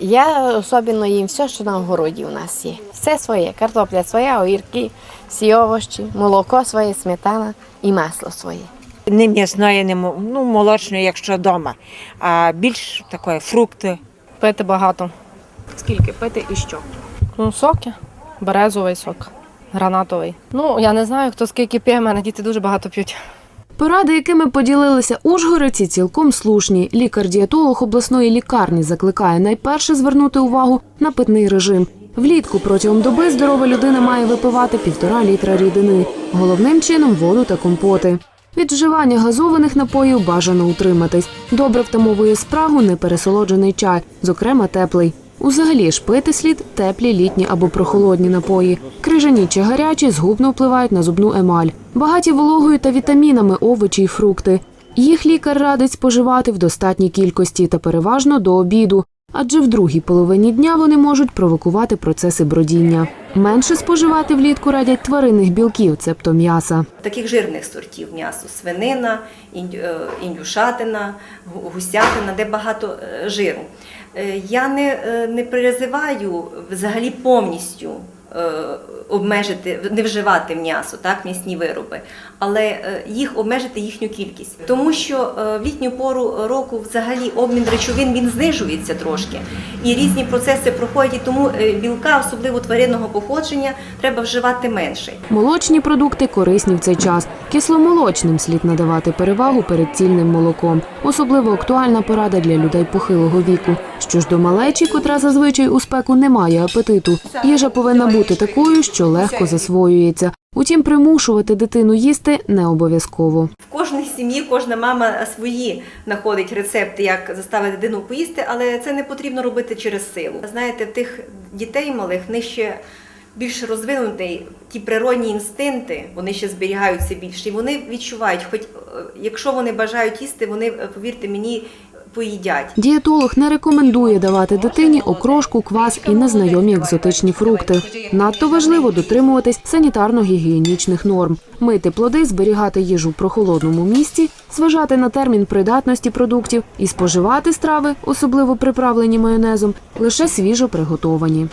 Я особливо їм все, що на городі у нас є. Все своє. Картопля своя, огірки, всі овощі, молоко своє, сметана і масло своє. Не м'ясної, не ну, молочної, якщо вдома, а більш такої фрукти. Пити багато. Скільки пити і що? Ну, соки, березовий сок, гранатовий. Ну, я не знаю, хто скільки п'є, в мене діти дуже багато п'ють. Поради, якими поділилися ужгородці, цілком слушні. Лікар-дієтолог обласної лікарні закликає найперше звернути увагу на питний режим. Влітку протягом доби здорова людина має випивати півтора літра рідини, головним чином воду та компоти. Від вживання газованих напоїв бажано утриматись. Добре втамовує спрагу непересолоджений чай, зокрема теплий. Узагалі ж пити слід теплі літні або прохолодні напої. Крижані чи гарячі згубно впливають на зубну емаль. Багаті вологою та вітамінами овочі й фрукти. Їх лікар радить споживати в достатній кількості та переважно до обіду, адже в другій половині дня вони можуть провокувати процеси бродіння. Менше споживати влітку радять тваринних білків, цебто м'яса. таких жирних сортів м'ясо свинина, індю- е, індюшатина, гусятина, де багато е, жиру. Е, Я не, не призиваю взагалі повністю обмежити, не вживати м'ясо, так, м'ясні вироби, але е, їх обмежити їхню кількість. Тому що е, в літню пору року взагалі обмін речовин він знижується трошки. І різні процеси проходять, тому е, білка, особливо тваринного походження, треба вживати менше. Молочні продукти корисні в цей час. Кисломолочним слід надавати перевагу перед цільним молоком. Особливо актуальна порада для людей похилого віку. Що ж до малечі, котра зазвичай у спеку не має апетиту, їжа повинна бути такою, що легко засвоюється. Утім, примушувати дитину їсти не обов'язково. В кожній сім'ї кожна мама свої знаходить рецепти, як заставити дитину поїсти, але це не потрібно робити через силу. Знаєте, в тих дітей малих в ще більш розвинуті ті природні інстинкти, вони ще зберігаються більше, і вони відчувають, хоч е, якщо вони бажають їсти, вони, е, повірте мені, поїдять. Дієтолог не рекомендує давати дитині окрошку, квас і незнайомі екзотичні фрукти. Надто важливо дотримуватись санітарно-гігієнічних норм, мити плоди, зберігати їжу в прохолодному місці, зважати на термін придатності продуктів і споживати страви, особливо приправлені майонезом, лише свіжо приготовані.